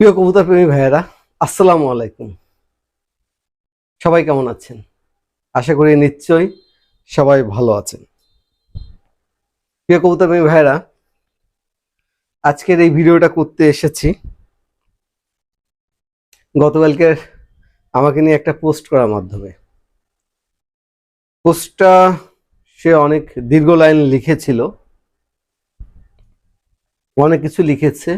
প্রিয় কবুতর প্রেমী ভাইয়েরা, আসসালামু আলাইকুম। সবাই কেমন আছেন? আশা করি নিশ্চয়ই সবাই ভালো আছেন। প্রিয় কবুতর প্রেমী ভাইয়েরা, আজকের এই ভিডিওটা করতে এসেছি। গতকালকের আমাকে নিয়ে একটা পোস্ট করার মাধ্যমে। পোস্টটা সে অনেক দীর্ঘ লাইন লিখেছিল। অনেক কিছু লিখেছে।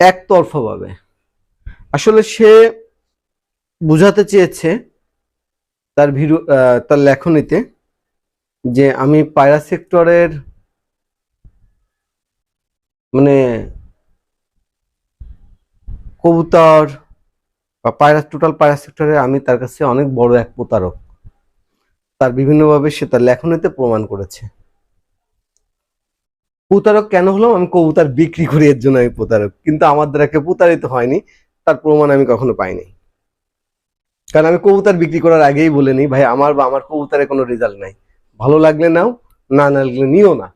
একতরফাভাবে। আসলে সে বুঝাতে চেয়েছে তার আহ, তার লেখনীতে যে আমি পায়রা সেক্টরের মানে কবুতর বা পায়রা টোটাল পায়রা সেক্টরে আমি তার কাছে অনেক বড় এক প্রতারক। তার বিভিন্নভাবে সে তার লেখনীতে প্রমাণ করেছে। প্রতারক কেন হলাম? আমি কবুতর বিক্রি করি, এর জন্য আমি প্রতারক। কিন্তু আমার দ্বারা কেউ প্রতারিত হয়নি, তার প্রমাণ আমি কখনো পাইনি। কারণ আমি কবুতর বিক্রি করার আগেই বলে নিই, ভাই, আমার বা, আমার কবুতরে কোনো রেজাল্ট নাই। ভালো লাগলে নাও, না না লাগলে নিও না।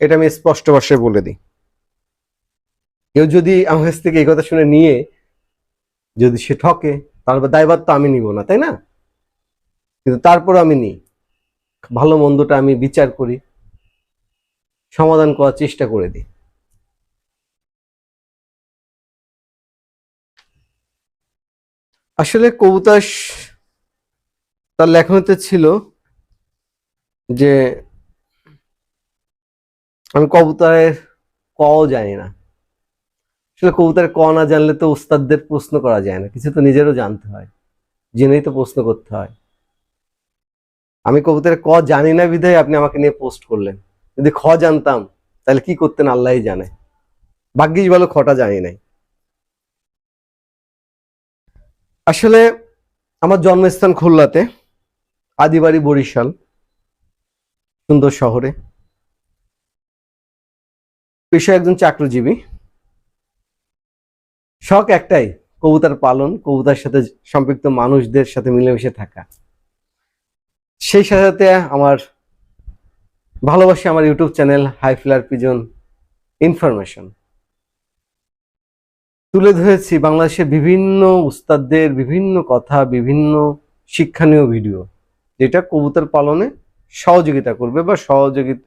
এটা আমি স্পষ্ট ভাষায় বলে দিই। কেউ যদি আমার কাছ থেকে এই কথা শুনে নিয়ে, যদি সে ঠকে তারপর দায়ভার তো আমি নিব না, তাই না? কিন্তু তারপর আমি নিই। ভালো মন্দটা আমি বিচার করি। সমাধান করার চেষ্টা করে দিই। আসলে কবুতর স- তার লেখনীতে ছিল যে, আমি কবুতরের কও জানি না। আসলে কবুতরের ক না জানলে তো উস্তাদদের প্রশ্ন করা যায় না, কিছু তো নিজেরও জানতে হয়, জেনেই তো প্রশ্ন করতে হয়। আমি কবুতরের ক জানি না বিধায় আপনি আমাকে নিয়ে পোস্ট করলেন। যদি খ জানতাম, তাহলে কি করতেন আল্লাহই জানে। ভাগ্যিস ভালো খটা জানি নাই। আসলে আমার জন্মস্থান খুলনাতে, আদিবাড়ি বরিশাল, সুন্দর শহরে। পেশায় একজন চাকরিজীবী। শখ একটাই, কবুতর পালন কবুতার সাথে সম্পৃক্ত মানুষদের সাথে মিলেমিশে থাকা। সেই সাথে আমার ভালোবাসি আমার YouTube channel high flyer pigeon information. তুলে ধরেছি বাংলাদেশের বিভিন্ন উস্তাদদের বিভিন্ন কথা, বিভিন্ন শিক্ষণীয় ভিডিও, যেটা কবুতর পালনে সহযোগিতা করবে বা সহযোগিতা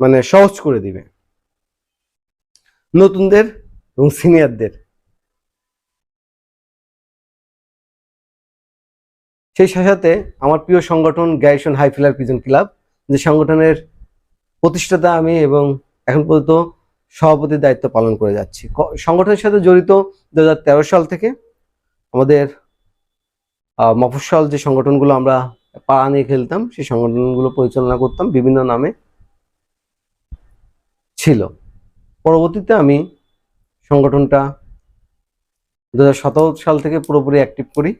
মানে সহজ করে দিবে। নতুনদের এবং সিনিয়রদের। সেই সাথে আমার প্রিয় সংগঠন গ্যারিসন হাইফিলার পিজন ক্লাব, যে সংগঠনের প্রতিষ্ঠাতা আমি এবং এখন পর্যন্ত সভাপতির দায়িত্ব পালন করে যাচ্ছি। সংগঠনের সাথে জড়িত দু হাজার তেরো সাল থেকে আমাদের আহ, মফস্বল যে সংগঠনগুলো আমরা পাড়া নিয়ে খেলতাম সেই সংগঠনগুলো পরিচালনা করতাম বিভিন্ন নামে ছিল। পরবর্তীতে আমি সংগঠনটা দু হাজার সতেরো সাল থেকে পুরোপুরি অ্যাক্টিভ করি।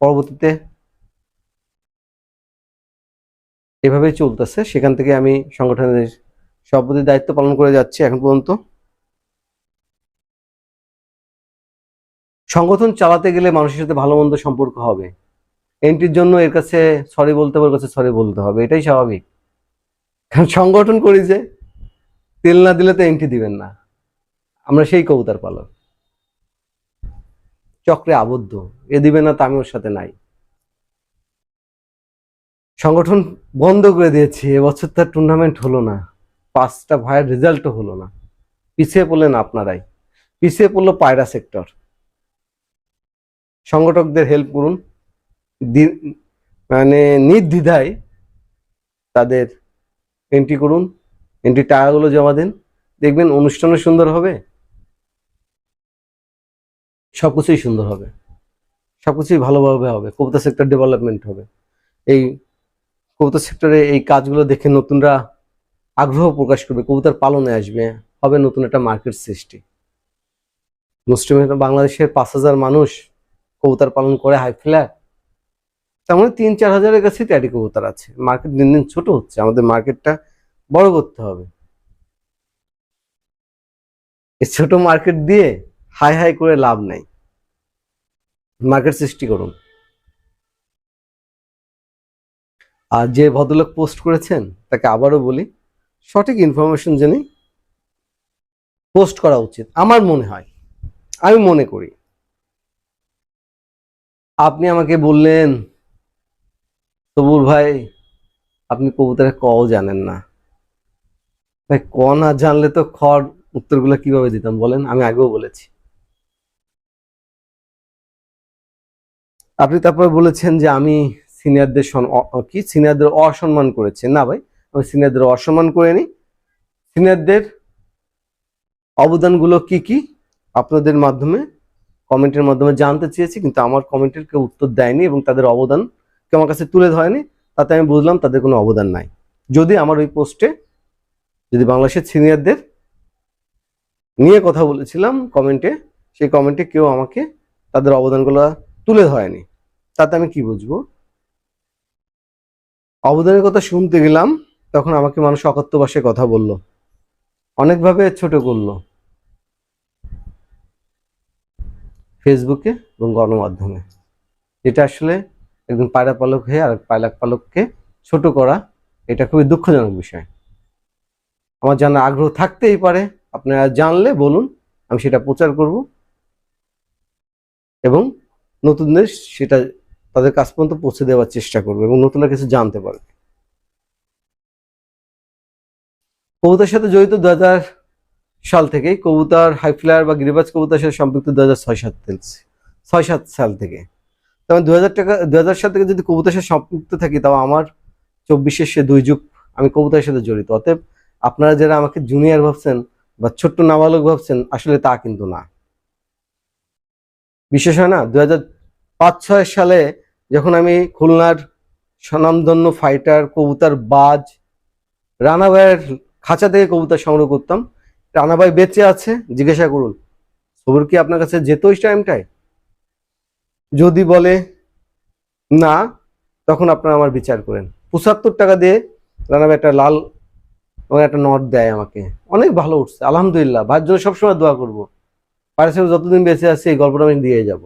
পরবর্তীতে এভাবেই চলতেছে। সেখান থেকে আমি সংগঠনের সভাপতির দায়িত্ব পালন করে যাচ্ছি এখন পর্যন্ত। সংগঠন চালাতে গেলে মানুষের সাথে ভালো মন্দ সম্পর্ক হবে। এন্ট্রির জন্য এর কাছে সরি বলতে হবে ওর কাছে সরি বলতে হবে। এটাই স্বাভাবিক। কারণ সংগঠন করি যে, তেল না দিলে তো এন্ট্রি দিবেন না। আমরা সেই কবুতার পালক। চক্রে আবদ্ধ। এ দিবে না, তা আমি ওর সাথে নাই। সংগঠন বন্ধ করে দিয়েছি, এবছর তার টুর্নামেন্ট হলো না। পাঁচটা ভাইয়ের রেজাল্টও হলো না। পিছিয়ে পড়লেন আপনারাই। পিছিয়ে পড়ল পায়রা সেক্টর সংগঠকদের হেল্প করুন। মানে নির্দ্বিধায় তাদের এন্ট্রি করুন। এন্ট্রি টাকাগুলো জমা দিন। দেখবেন অনুষ্ঠানও সুন্দর হবে। সবকিছুই সুন্দর হবে। সবকিছুই ভালোভাবে হবে। কবিতা সেক্টর ডেভেলপমেন্ট হবে। এই কবুতর সেক্টরে এই কাজগুলো দেখে নতুনরা আগ্রহ প্রকাশ করবে, কবুতর পালনে আসবে, হবে নতুন একটা মার্কেট সৃষ্টি। মুসলিম বাংলাদেশের পাঁচ হাজার মানুষ কবুতর পালন করে হাই ফ্ল্যাট তেমন তিন, চার হাজারের কাছে ট্যাডি কবুতর আছে। মার্কেট দিন দিন ছোট হচ্ছে, আমাদের মার্কেটটা বড় করতে হবে। এই ছোট মার্কেট দিয়ে হাই হাই করে লাভ নাই। মার্কেট সৃষ্টি করুন। আর যে ভদ্রলোক পোস্ট করেছেন, তাকে আবারও বলি, সঠিক ইনফরমেশন জেনে পোস্ট করা উচিত, আমার মনে হয়। আমি মনে করি। আপনি আমাকে বললেন, তবুর ভাই, আপনি কবুতরের কও জানেন না। ভাই, ক না জানলে তো খর উত্তরগুলো কীভাবে দিতাম বলেন? আমি আগেও বলেছি। আপনি তারপর বলেছেন যে আমি সিনিয়রদের কি? সিনিয়রদের অসম্মান করেছি। না ভাই, আমি সিনিয়রদের অসম্মান করিনি সিনিয়রদের অবদানগুলো কি কি? আপনাদের মাধ্যমে কমেন্টের মাধ্যমে জানতে চেয়েছি, কিন্তু আমার কমেন্টের কেউ উত্তর দেয়নি এবং তাদের অবদান কেউ আমার কাছে তুলে ধরেনি। তাতে আমি বুঝলাম তাদের কোনো অবদান নাই। যদি আমার ওই পোস্টে যদি বাংলাদেশের সিনিয়রদের নিয়ে কথা বলেছিলাম কমেন্টে সেই কমেন্টে কেউ আমাকে তাদের অবদানগুলো তুলে ধরেনি। তাতে আমি কি বুঝব? অবদানের কথা শুনতে গেলাম, তখন আমাকে মানুষ অকথ্য কথা বলল। অনেকভাবে ছোট করল। ফেসবুকে এবং গণমাধ্যমে। এটা আসলে একজন পায়রা পালক হয়ে আর পায়লাক পালককে ছোট করা, এটা খুবই দুঃখজনক বিষয়। আমার জানার আগ্রহ থাকতেই পারে, আপনারা জানলে বলুন, আমি সেটা প্রচার করব। এবং নতুনদের সেটা তাদের কাছ পর্যন্ত পৌঁছে দেওয়ার চেষ্টা করব এবং নতুনরা কিছু জানতে পারবে। কবুতার সাথে জড়িত দু হাজার সাল থেকেই কবুতর হাইফ্লায়ার বা গিরিবাজ কবুতার সাথে সম্পৃক্ত দু হাজার ছয় সাত থেকে ছয় সাত সাল থেকে। তবে দু টাকা দু হাজার সাল থেকে যদি কবুতার সাথে সম্পৃক্ত থাকি, তাও আমার চব্বিশের সে দুই যুগ আমি কবুতার সাথে জড়িত। অতএব আপনারা যারা আমাকে জুনিয়র ভাবছেন বা ছোট্ট নাবালক ভাবছেন, আসলে তা কিন্তু না। বিশেষ হয় না দু সালে যখন আমি খুলনার স্বনামধন্য ফাইটার কবুতার, বাজ রানা ভাইয়ের খাঁচা থেকে কবুতর সংগ্রহ করতাম রানা ভাই বেঁচে আছে, জিজ্ঞাসা করুন খবর কি আপনার কাছে যেত ওই টাইমটায় যদি বলে না, তখন আপনারা আমার বিচার করেন। পঁচাত্তর টাকা দিয়ে রানা ভাই একটা লাল এবং একটা নট দেয় আমাকে। অনেক ভালো উঠছে, আলহামদুলিল্লাহ, ভাইয়ের জন্য সবসময় দোয়া করব। পারিস যতদিন বেঁচে আছে, এই গল্পটা আমি দিয়ে যাব।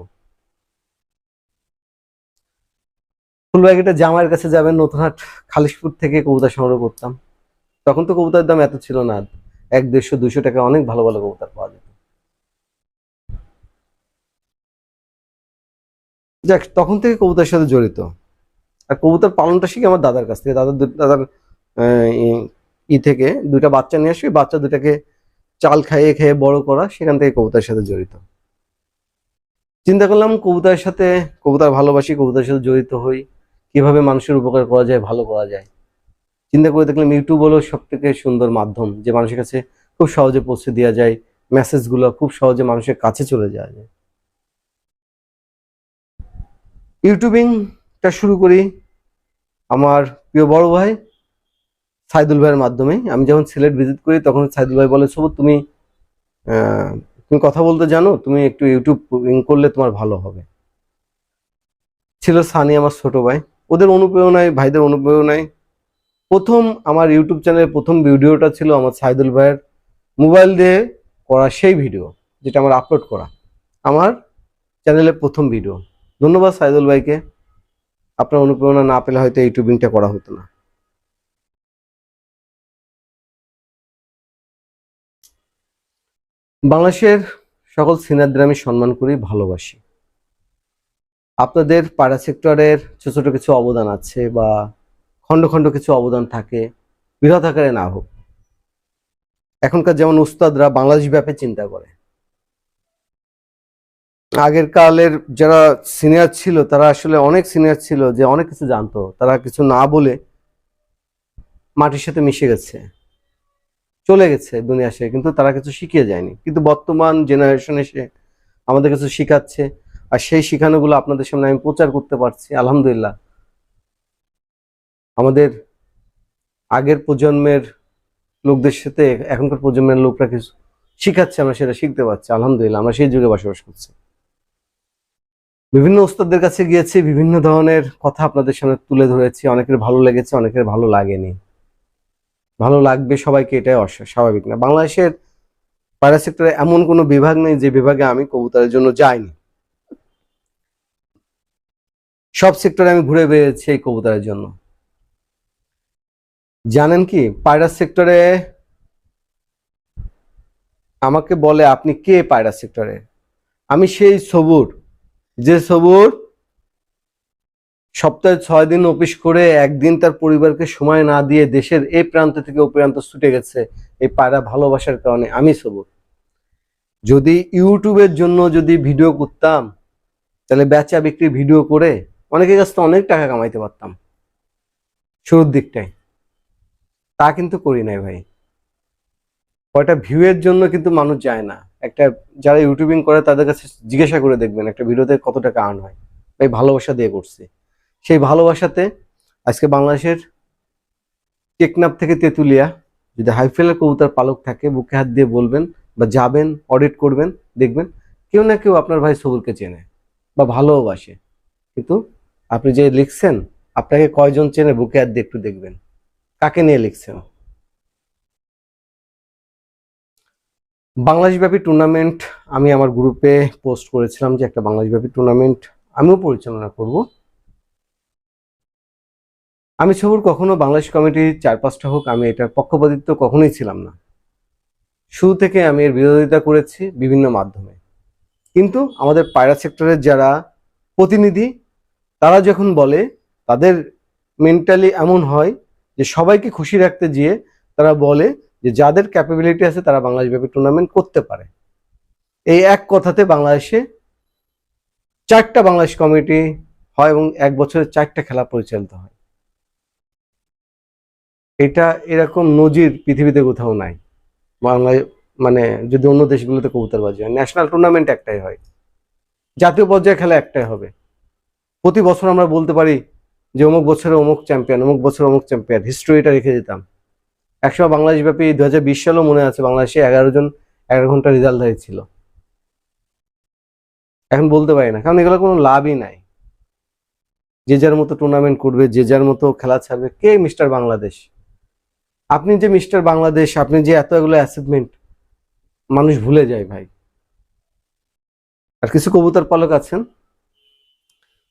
ফুলবাগিটা জামাইয়ের কাছে যাবেন, নতুনহাট খালিশপুর থেকে কবুতর সংগ্রহ করতাম। তখন তো কবুতরের দাম এত ছিল না। এক দেড়শো, দুইশো টাকা অনেক ভালো ভালো কবুতর পাওয়া যেত। যাক, তখন থেকে কবুতরের সাথে জড়িত। আর কবুতর পালনটা শিখে আমার দাদার কাছ থেকে। দাদার দাদার ই- থেকে দুইটা বাচ্চা নিয়ে আসি। বাচ্চা দুটাকে চাল খাইয়ে খেয়ে বড় করা, সেখান থেকে কবুতরের সাথে জড়িত। চিন্তা করলাম কবুতরের সাথে, কবুতর ভালোবাসি, কবুতরের সাথে জড়িত হই। কীভাবে মানুষের উপকার করা যায়, ভালো করা যায়। চিন্তা করে দেখলাম ইউটিউব হলো সব থেকে সুন্দর মাধ্যম, যে মানুষের কাছে খুব সহজে পৌঁছে দেওয়া যায় মেসেজগুলো খুব সহজে মানুষের কাছে চলে যাওয়া যায়। ইউটিউবিংটা শুরু করি আমার প্রিয় বড় ভাই সাইদুল ভাইয়ের মাধ্যমে। আমি যখন সিলেট ভিজিট করি, তখন সাইদুল ভাই বলে, সবুজ, তুমি তুমি কথা বলতে জানো, তুমি একটু ইউটিউব করলে তোমার ভালো হবে। ছিল সানি, আমার ছোট ভাই। ওদের অনুপ্রেরণায়, ভাইদের অনুপ্রেরণায়। প্রথম আমার ইউটিউব চ্যানেলের প্রথম ভিডিওটা ছিল আমার সাইদুল ভাইয়ের মোবাইল দিয়ে করা সেই ভিডিও যেটা আমার আপলোড করা। আমার চ্যানেলের প্রথম ভিডিও ধন্যবাদ সাইদুল ভাইকে। আপনার অনুপ্রেরণা না পেলে হয়তো ইউটিউবিংটা করা হতো না। বাংলাদেশের সকল সিনিয়রদের আমি সম্মান করি, ভালোবাসি। আপনাদের পাড়া সেক্টরের ছোট ছোট কিছু অবদান আছে বা খণ্ড খণ্ড কিছু অবদান থাকে বৃহৎ আকারে না হোক। এখনকার যেমন উস্তাদরা বাংলাদেশ ব্যাপে চিন্তা করে। আগের কালের যারা সিনিয়র ছিল, তারা আসলে অনেক সিনিয়র ছিল যে অনেক কিছু জানতো। তারা কিছু না বলে মাটির সাথে মিশে গেছে, চলে গেছে দুনিয়া সে কিন্তু তারা কিছু শিখিয়ে যায়নি। কিন্তু বর্তমান জেনারেশন এসে আমাদের কিছু শিখাচ্ছে। আর সেই শিখানোগুলো আপনাদের সামনে আমি প্রচার করতে পারছি, আলহামদুলিল্লাহ। আমাদের আগের প্রজন্মের লোকদের সাথে এখনকার প্রজন্মের লোকরা কিছু শিখাচ্ছে, আমরা সেটা শিখতে পারছি, আলহামদুলিল্লাহ, আমরা সেই যুগে বসবাস করছি। বিভিন্ন ওস্তাদদের কাছে গিয়েছি, বিভিন্ন ধরনের কথা আপনাদের সামনে তুলে ধরেছি, অনেকের ভালো লেগেছে, অনেকের ভালো লাগেনি। ভালো লাগবে সবাইকে, এটাই স্বাভাবিক না। বাংলাদেশের পায়রা সেক্টরে এমন কোনো বিভাগ নেই যে বিভাগে আমি কবুতরের জন্য যাইনি। সব সেক্টরে আমি ঘুরে বেড়েছি এই কবুতরের জন্য। জানেন কি, পায়রা সেক্টরে আমাকে বলে আপনি কে পায়রা সেক্টরে? আমি সেই সবুর। যে সবুর সপ্তাহে ছয় দিন অফিস করে একদিন তার পরিবারকে সময় না দিয়ে দেশের এই প্রান্ত থেকে ও প্রান্ত ছুটে গেছে এই পায়রা ভালোবাসার কারণে আমি সবুর। যদি ইউটিউবের জন্য যদি ভিডিও করতাম, তাহলে বেচা বিক্রি ভিডিও করে অনেকের কাছ থেকে অনেক টাকা কামাইতে পারতাম। শুরুর দিকটায়। তা কিন্তু করি নাই ভাই। কয়টা ভিউয়ের জন্য কিন্তু মানুষ যায় না। একটা যারা ইউটিউবিং করে তাদের কাছে জিজ্ঞাসা করে দেখবেন একটা ভিডিওতে কত টাকা আর্ন হয়। ভাই ভালোবাসা দিয়ে করছি। সেই ভালোবাসাতে আজকে বাংলাদেশের টেকনাপ থেকে তেঁতুলিয়া, যদি হাইফেলের কবুতার পালক থাকে, বুকে হাত দিয়ে বলবেন বা যাবেন অডিট করবেন, দেখবেন, কেউ না কেউ আপনার ভাই সবুরকে চেনে বা ভালোবাসে কিন্তু আপনি যে লিখছেন, আপনাকে কয়জন চেনে বুকে দিয়ে একটু দেখবেন। কাকে নিয়ে লিখছেন? বাংলাদেশব্যাপী টুর্নামেন্ট আমি আমার গ্রুপে পোস্ট করেছিলাম যে একটা বাংলাদেশব্যাপী টুর্নামেন্ট আমিও পরিচালনা করব। আমি সবুর কখনো বাংলাদেশ কমিটির চার পাঁচটা হোক, আমি এটার পক্ষপাতিত্ব কখনোই ছিলাম না। শুরু থেকে আমি এর বিরোধিতা করেছি বিভিন্ন মাধ্যমে। কিন্তু আমাদের পায়রা সেক্টরের যারা প্রতিনিধি তারা যখন বলে, তাদের মেন্টালি এমন হয় যে সবাইকে খুশি রাখতে গিয়ে তারা বলে যে যাদের ক্যাপাবিলিটি আছে তারা বাংলাদেশব্যাপী টুর্নামেন্ট করতে পারে। এই এক কথাতে বাংলাদেশে চারটা বাংলাদেশ কমিটি হয় এবং এক বছরে চারটা খেলা পরিচালিত হয়। এটা এরকম নজির পৃথিবীতে কোথাও নাই। বাংলায় মানে যদি অন্য দেশগুলোতে কবুতরবাজি হয় ন্যাশনাল টুর্নামেন্ট একটাই হয়। জাতীয় পর্যায়ে খেলা একটাই হবে। প্রতি বছর আমরা বলতে পারি যে অমুক বছরে অমুক চ্যাম্পিয়ন, অমুক বছর অমুক চ্যাম্পিয়ন। হিস্ট্রিটা রেখে দিতাম। একসময় বাংলাদেশ ব্যাপী দু হাজার বিশ সালেও মনে আছে, বাংলাদেশে এগারো জন, এগারো ঘণ্টা রেজাল্ট ছিল। এখন বলতে পারি না, কারণ এগুলো কোনো লাভই নাই। যে যার মতো টুর্নামেন্ট করবে, যে যার মতো খেলা ছাড়বে, কে মিস্টার বাংলাদেশ? আপনি যে মিস্টার বাংলাদেশ, আপনি যে এত এগুলো অ্যাচিভমেন্ট মানুষ ভুলে যায় ভাই। আর কিছু কবুতর পালক আছেন?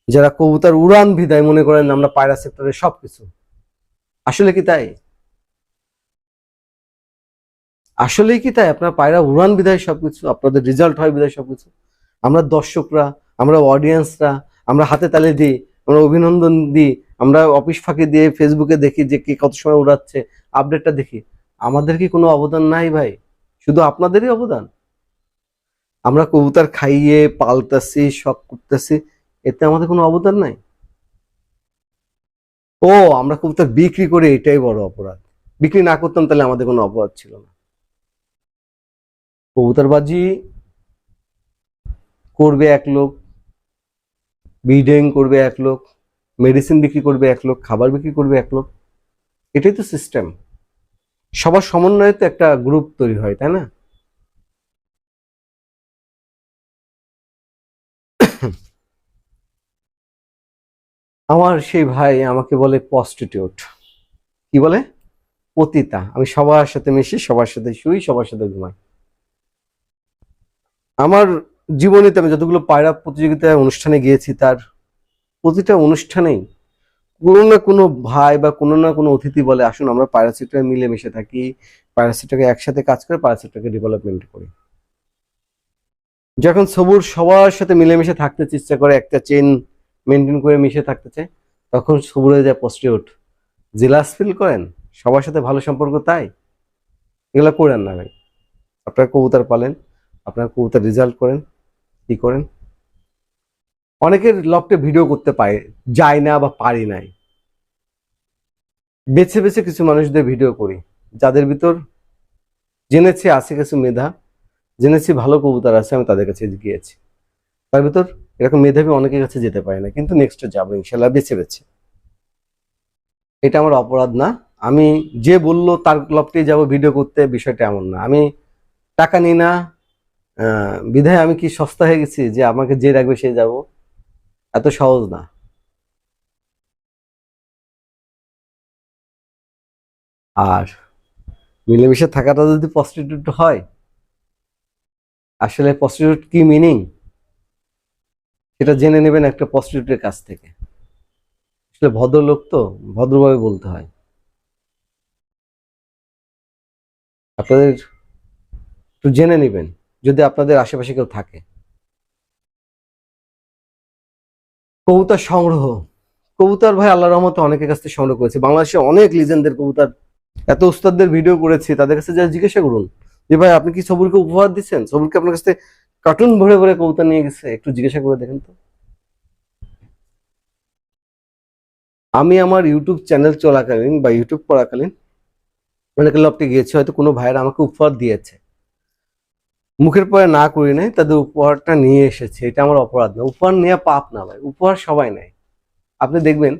যারা কবুতর উড়ান বিদায় মনে করেন আমরা পায়রা সেক্টরে সবকিছু। আসলে কি তাই? আসলে কি তাই? আপনার পায়রা উড়ান বিদায় সবকিছু, আপনাদের রেজাল্ট হয় বিদায় সবকিছু। আমরা দর্শকরা, আমরা অডিয়েন্সরা আমরা হাতে তালে দিই, আমরা অভিনন্দন দিই, আমরা অফিস ফাঁকি দিয়ে ফেসবুকে দেখি যে কে কত সময় উড়াচ্ছে আপডেটটা দেখি। আমাদের কি কোনো অবদান নাই ভাই? শুধু আপনাদেরই অবদান। আমরা কবুতর খাইয়ে পালতাছি, শখ করতেছি এতে আমাদের কোনো অবদান নাই? ও, আমরা কবুতর বিক্রি করে, এটাই বড় অপরাধ। বিক্রি না করতাম তাহলে আমাদের কোনো অপরাধ ছিল না। কবুতরবাজি করবে এক লোক ব্রিডিং করবে এক লোক, মেডিসিন বিক্রি করবে এক লোক, খাবার বিক্রি করবে এক লোক। এটাই তো সিস্টেম সবার সমন্বয়ে তো একটা গ্রুপ তৈরি হয়, তাই না? আমার সেই ভাই আমাকে বলে প্রস্টিটিউট কি বলে? পতিতা। আমি সবার সাথে মিশি, সবার সাথে শুই, সবার সাথে ঘুমাই। আমার জীবনীতে আমি যতগুলো পায়রা প্রতিযোগিতায় অনুষ্ঠানে গিয়েছি, তার প্রতিটা অনুষ্ঠানেই কোনো না কোনো ভাই বা কোনো না কোনো অতিথি বলে, আসুন, আমরা প্যারাসিটাকে মিলেমিশে থাকি। প্যারাসিটাকে একসাথে কাজ করে প্যারাসিটাকে ডেভেলপমেন্ট করি। যখন সবুর সবার সাথে মিলেমিশে থাকতে চেষ্টা করে, একটা চেন মেনটেন করে মিশে থাকতে চায়, তখন সবুরে যায় পোস্টিউট জেলাস ফিল করেন, সবার সাথে ভালো সম্পর্ক তাই? এগুলো করেন না ভাই। আপনারা কবুতর পালেন, আপনার কবুতর রেজাল্ট করেন, কি করেন? অনেকের লকটে ভিডিও করতে পারে যায় না বা পারি নাই। বেছে বেছে কিছু মানুষদের ভিডিও করি, যাদের ভিতর জেনেছি, আছে কিছু মেধা, জেনেছি ভালো কবুতর আছে, আমি তাদের কাছে গিয়েছি। তার ভিতর এরকম মেধাবী অনেকের কাছে যেতে পারে না, কিন্তু নেক্সট যাব, ইনশাল্লাহ বেছে বেছে। এটা আমার অপরাধ না। আমি যে বলল তার ক্লাবটি যাব ভিডিও করতে, বিষয়টা এমন না। আমি টাকা নিই না বিধায় আমি কি সস্তা হয়ে গেছি যে আমাকে যে রাখবে সে যাব? এত সহজ না। আর মিলেমিশে থাকাটা যদি প্রস্টিটিউট হয়, আসলে প্রস্টিটিউট কি মিনিং সেটা জেনে নেবেন একটা প্রস্টিটিউটের কাছ থেকে। আসলে ভদ্রলোক তো, ভদ্রভাবে বলতে হয়। আপনাদের একটু জেনে নেবেন, যদি আপনাদের আশেপাশে কেউ থাকে। কবুতর সংগ্রহ। কবুতর ভাই আল্লাহ রহমতে অনেকের কাছ থেকে সংগ্রহ করেছে। বাংলাদেশে অনেক লিজেন্ডদের কবুতর। এত উস্তাদদের ভিডিও করেছি, তাদের কাছে যা জিজ্ঞাসা করুন। যে ভাই, আপনি কি সবুরকে উপহার দিচ্ছেন? সবুরকে আপনার কাছে কার্টুন ভরে ভরে কবুতর নিয়ে গেছে, একটু জিজ্ঞাসা করে দেখেন তো। আমি আমার ইউটিউব চ্যানেল চলাকালীন বা ইউটিউব করাকালীন অনেকে লপটে গিয়েছে, হয়তো কোনো ভাইয়ের আমাকে উপহার দিয়েছে। মুখের পরে না করি নাই, তাদের উপহারটা নিয়ে এসেছে। এটা আমার অপরাধ না। উপহার নেওয়া পাপ না ভাই, উপহার সবাই নেয়। আপনি দেখবেন,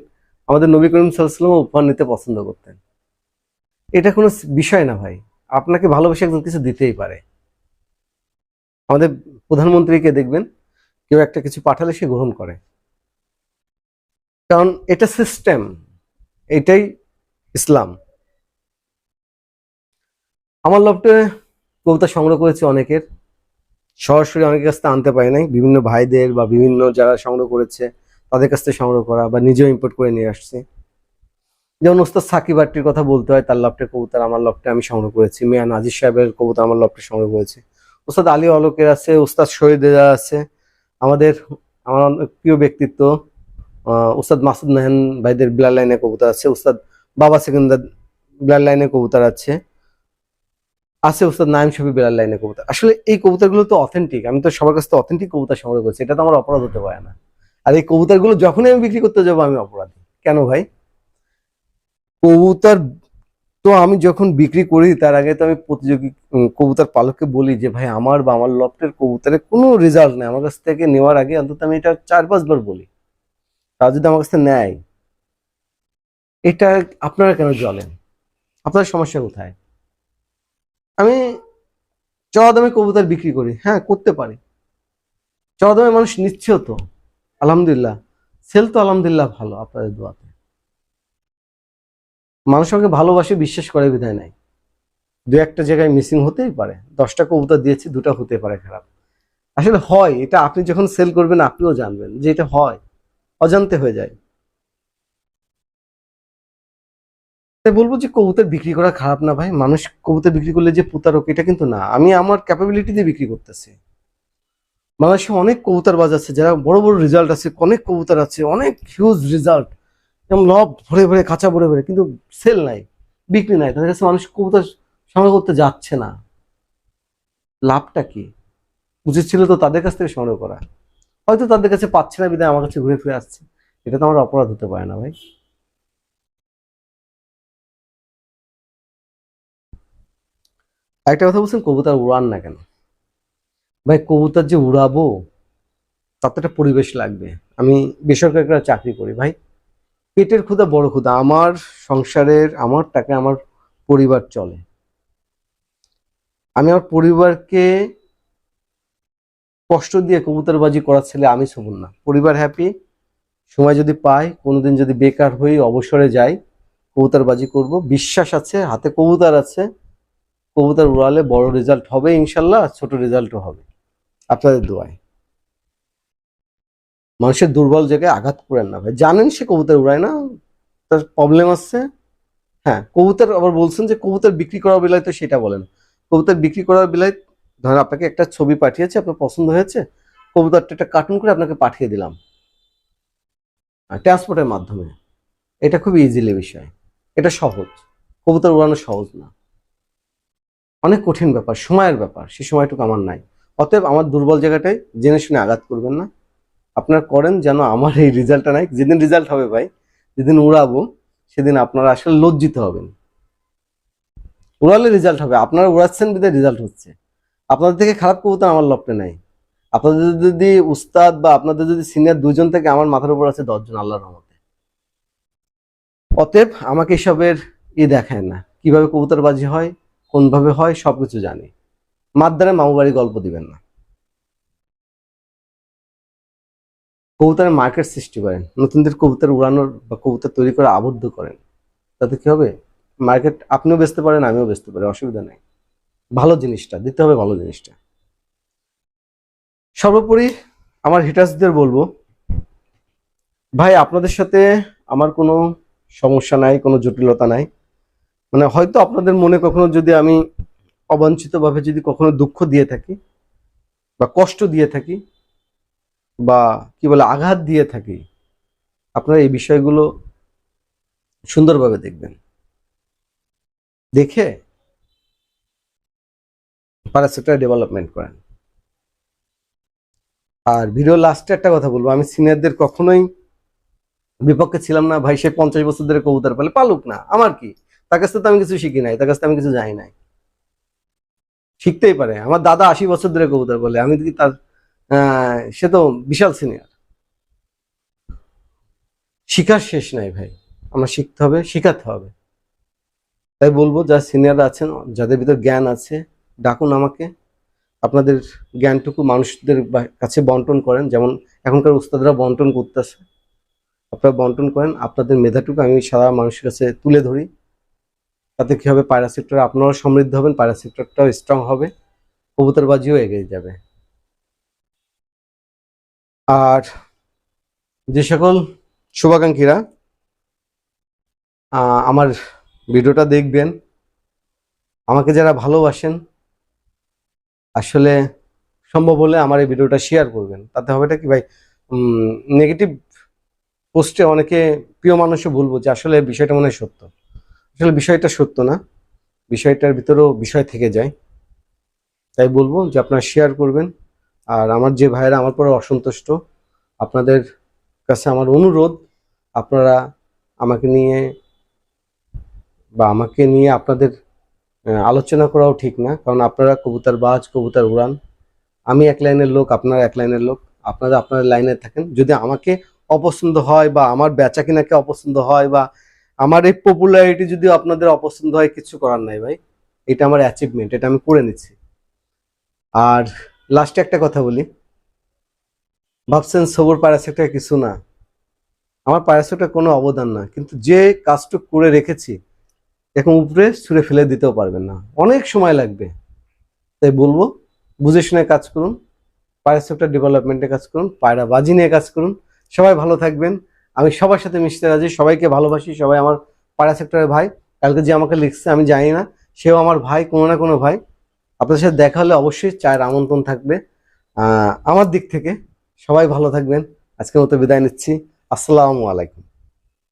আমাদের নবী করিম সাল্লাম উপহার নিতে পছন্দ করতেন। এটা কোনো বিষয় না ভাই। আপনাকে ভালোবেসে একজন কিছু দিতেই পারে। আমাদের প্রধানমন্ত্রীকে দেখবেন, কেউ একটা কিছু পাঠালে সে গ্রহণ করে। কারণ এটা সিস্টেম এটাই ইসলাম। আমার লপটে কবিতা সংগ্রহ করেছে অনেকের। সরাসরি অনেকের কাছ থেকে আনতে পারি নাই। বিভিন্ন ভাইদের বা বিভিন্ন যারা সংগ্রহ করেছে, তাদের কাছ থেকে সংগ্রহ করা বা নিজেও ইম্পোর্ট করে নিয়ে আসছে। যেমন ওস্তাদ সাকিব আটটির কথা বলতে হয়, তার লফটের কবুতর আমার লফটে আমি সংগ্রহ করেছি। মিয়া নাজির সাহেবের কবুতর আমার লফটে সংগ্রহ করেছি। ওস্তাদ আলী অলোকের আছে ওস্তাদ শহীদের আছে আমাদের আমার প্রিয় ব্যক্তিত্ব আহ, ওস্তাদ মাসুদ নাহান ভাইদের বিলাল লাইনে কবুতর আছে ওস্তাদ বাবা সেকেন্দার বিলাল লাইনে কবুতর আছে আছে ওস্তাদ নাইম শফি বিলাল লাইনে কবুতর। আসলে এই কবুতরগুলো তো অথেন্টিক আমি তো সবার কাছে অথেন্টিক কবুতর সংগ্রহ করছি এটা তো আমার অপরাধ হতে পারে না। আর এই কবুতরগুলো যখনই আমি বিক্রি করতে যাব আমি অপরাধী। কেন ভাই? কবুতর তো আমি যখন বিক্রি করি তার আগে তো আমি প্রতিযোগী কবুতর পালককে বলি যে, ভাই, আমার বা আমার লফটের কবুতরে কোনো রেজাল্ট নেই। আমার কাছ থেকে নেওয়ার আগে অন্তত আমি এটা চার পাঁচবার বলি। তারা যদি আমার কাছ থেকে নেয়, এটা আপনারা কেন জ্বলেন আপনার সমস্যা কোথায়? আমি চড়া দামে কবুতর বিক্রি করি। হ্যাঁ করতে পারি। চড়া দামে মানুষ নিচ্ছেও তো। আলহামদুলিল্লাহ। সেল তো আলহামদুলিল্লাহ ভালো আপনাদের দোয়াতে। মানুষ আমাকে ভালোবাসে, বিশ্বাস করে বিধায় নাই দু একটা জায়গায় মিসিং হতেই পারে। দশটা কবুতর দিয়েছি, দুটা হতে পারে খারাপ। আসলে হয়, এটা আপনি যখন সেল করবেন, আপনিও জানবেন যে এটা হয়। অজান্তে হয়ে যায়। তাই বলব যে কবুতর বিক্রি করা খারাপ না ভাই। মানুষ কবুতর বিক্রি করলে যে প্রতারক, এটা কিন্তু না। আমি আমার ক্যাপাবিলিটি দিয়ে বিক্রি করতেছি। বাংলাদেশে অনেক কবুতর বাজ আছে, যারা বড় বড় রেজাল্ট আছে, অনেক কবুতর আছে, অনেক হিউজ রেজাল্ট যেমন লব ভরে ভরে, কাঁচা ভরে ভরে, কিন্তু সেল নাই, বিক্রি নাই। তাদের কাছে মানুষ কবুতর সংগ্রহ করতে যাচ্ছে না। লাভটা কি? উচিত ছিল তো তাদের কাছ থেকে সংগ্রহ করা। হয়তো তাদের কাছে পাচ্ছে না বিদায় আমার কাছে ঘুরে ফিরে আসছে। এটা তো আমার অপরাধ হতে পারে না, ভাই। একটা কথা বলছেন, কবুতর উড়ান না কেন? ভাই, কবুতর যে উড়াবো, তাতে একটা পরিবেশ লাগবে। আমি বেসরকারি চাকরি করি, ভাই। পেটের ক্ষুদা বড় ক্ষুদা আমার সংসারের, আমার টাকা আমার পরিবার চলে। আমি আমার পরিবারকে কষ্ট দিয়ে কবুতরবাজি করার ছেলে আমি সবুর না। পরিবার হ্যাপি সময় যদি পাই, কোনোদিন যদি বেকার হয়ে অবসরে যাই, কবুতরবাজি করব। বিশ্বাস আছে, হাতে কবুতর আছে। কবুতর উড়ালে বড় রেজাল্ট হবে ইনশাল্লাহ, ছোট রেজাল্টও হবে। আপনাদের দোয়ায়। মানুষের দুর্বল জায়গায় আঘাত করেন না ভাই। জানেন সে কবুতর উড়ায় না, তার প্রবলেম আছে হ্যাঁ কবুতর আবার বলছেন যে কবুতর বিক্রি করার বেলায় তো সেটা বলেন। কবুতর বিক্রি করার বেলায় ধরেন আপনাকে একটা ছবি পাঠিয়েছে, আপনার পছন্দ হয়েছে, কবুতরটা একটা কার্টুন করে আপনাকে পাঠিয়ে দিলাম। ট্রান্সপোর্টের মাধ্যমে। এটা খুব ইজিলি বিষয়। এটা সহজ। কবুতর উড়ানো সহজ না। অনেক কঠিন ব্যাপার, সময়ের ব্যাপার। সে সময়টুকু আমার নাই। অতএব আমার দুর্বল জায়গাটায় জেনে শুনে আঘাত করবেন না। আপনারা করেন যেন আমার এই রেজাল্টটা নাই। যেদিন রেজাল্ট হবে ভাই, যেদিন উড়াবো, সেদিন আপনারা আসলে লজ্জিত হবেন। উড়ালে রেজাল্ট হবে। আপনারা উড়াচ্ছেন বিধায় রেজাল্ট হচ্ছে। আপনাদের থেকে খারাপ কবুতর আমার লপটে নাই। আপনাদের যদি উস্তাদ বা আপনাদের যদি সিনিয়র দুজন থেকে আমার মাথার উপর আছে দশজন আল্লাহর রহমতে। অতএব আমাকে এসবের ই দেখায় না। কীভাবে কবুতরবাজি হয়, কোনভাবে হয়, সবকিছু জানি। মাদ্দারে মামু বাড়ি গল্প দিবেন না। কবুতরের মার্কেট সৃষ্টি করেন, নতুনদের কবুতর উড়ানোর বা কবুতর তৈরি করে আবদ্ধ করেন। তাতে কি হবে? মার্কেট, আপনিও বেচতে পারেন, আমিও বেচতে পারি, অসুবিধা নাই। ভালো জিনিসটা, দিতে হবে ভালো জিনিসটা। সর্বোপরি আমার হিটার্সদের বলব, ভাই, আপনাদের সাথে আমার কোনো সমস্যা নাই, কোনো জটিলতা নাই। মানে হয়তো আপনাদের মনে কখনো যদি আমি অবাঞ্ছিতভাবে যদি কখনো দুঃখ দিয়ে থাকি বা কষ্ট দিয়ে থাকি বা কি বলে আঘাত দিয়ে থাকি, আপনারা এই বিষয়গুলো সুন্দরভাবে দেখবেন। দেখে প্যারাসেক্টর ডেভেলপমেন্ট করেন। আর ভিডিও লাস্টে একটা কথা বলব, আমি সিনিয়রদের কখনোই বিপক্ষে ছিলাম না, ভাই সে পঞ্চাশ বছর ধরে কবুতর পালে, পালুক না, আমার কি? তার কাছ থেকে তো আমি কিছু শিখি নাই, তার কাছ থেকে আমি কিছু জানি নাই। শিখতেই পারে, আমার দাদা আশি বছর ধরে কবুতর বলে আমি তার সে তো বিশাল সিনিয়র শিখার শেষ নাই ভাই। আমার শিখতে হবে, শিখাতে হবে। তাই বলব, যারা সিনিয়র আছেন, যাদের ভিতর জ্ঞান আছে, ডাকুন আমাকে। আপনাদের জ্ঞানটুকু মানুষদের কাছে বন্টন করেন। যেমন এখনকার উস্তাদরা বন্টন করতেছে। আপনারা বন্টন করেন, আপনাদের মেধাটুকু আমি সারা মানুষের কাছে তুলে ধরি। তাতে কি হবে? পায়রা সেক্টর আপনারাও সমৃদ্ধ হবেন, পায়রা সেক্টরটাও স্ট্রং হবে। কবুতরবাজিও এগিয়ে যাবে। আর যে সকল শুভাকাঙ্ক্ষীরা আমার ভিডিওটা দেখবেন, আমাকে যারা ভালোবাসেন, আসলে সম্ভব হলে আমার এই ভিডিওটা শেয়ার করবেন। তাতে হবেটা কি ভাই নেগেটিভ পোস্টে অনেকে প্রিয় মানুষও বলব যে আসলে বিষয়টা মনে সত্য। আসলে বিষয়টা সত্য না, বিষয়টার ভিতরেও বিষয় থেকে যায়। তাই বলব যে আপনারা শেয়ার করবেন। আর আমার যে ভাইয়েরা আমার পরে অসন্তুষ্ট, আপনাদের কাছে আমার অনুরোধ, আপনারা আমাকে নিয়ে বা আমাকে নিয়ে আপনাদের আলোচনা করাও ঠিক না, কারণ আপনারা কবুতর বাজ, কবুতর উড়ান। আমি এক লাইনের লোক, আপনারা এক লাইনের লোক। আপনারা আপনার লাইনে থাকেন। যদি আমাকে অপছন্দ হয় বা আমার বেচা কিনাকে অপছন্দ হয় বা আমার এই পপুলারিটি যদি আপনাদের অপছন্দ হয়, কিছু করার নাই ভাই। এটা আমার অ্যাচিভমেন্ট এটা আমি করে নিচ্ছি। আর লাস্টে একটা কথা বলি। ভাবছেন সবুর প্যারাসেক্টর কিছু না। আমার প্যারাসেক্টর কোনো অবদান না, কিন্তু যে কাজটুক করে রেখেছি এখন উপরে ছুঁড়ে ফেলে দিতেও পারবেন না। অনেক সময় লাগবে। তাই বলব, বুঝে শুনে কাজ করুন পায়রা ডেভেলপমেন্টে কাজ করুন, পায়রা বাজি নিয়ে কাজ করুন। সবাই ভালো থাকবেন। আমি সবার সাথে মিশতে রাজি, সবাইকে ভালোবাসি, সবাই আমার পায়রা সেক্টরের ভাই। কালকে যে আমাকে লিখছে, আমি জানি না, সেও আমার ভাই, কোনো না কোনো ভাই। আপনাদের সাথে দেখা হলে অবশ্যই চায়ের আমন্ত্রণ থাকবে। আমার দিক থেকে সবাই ভালো থাকবেন। আজকের মতো বিদায় নিচ্ছি। আসসালামু আলাইকুম।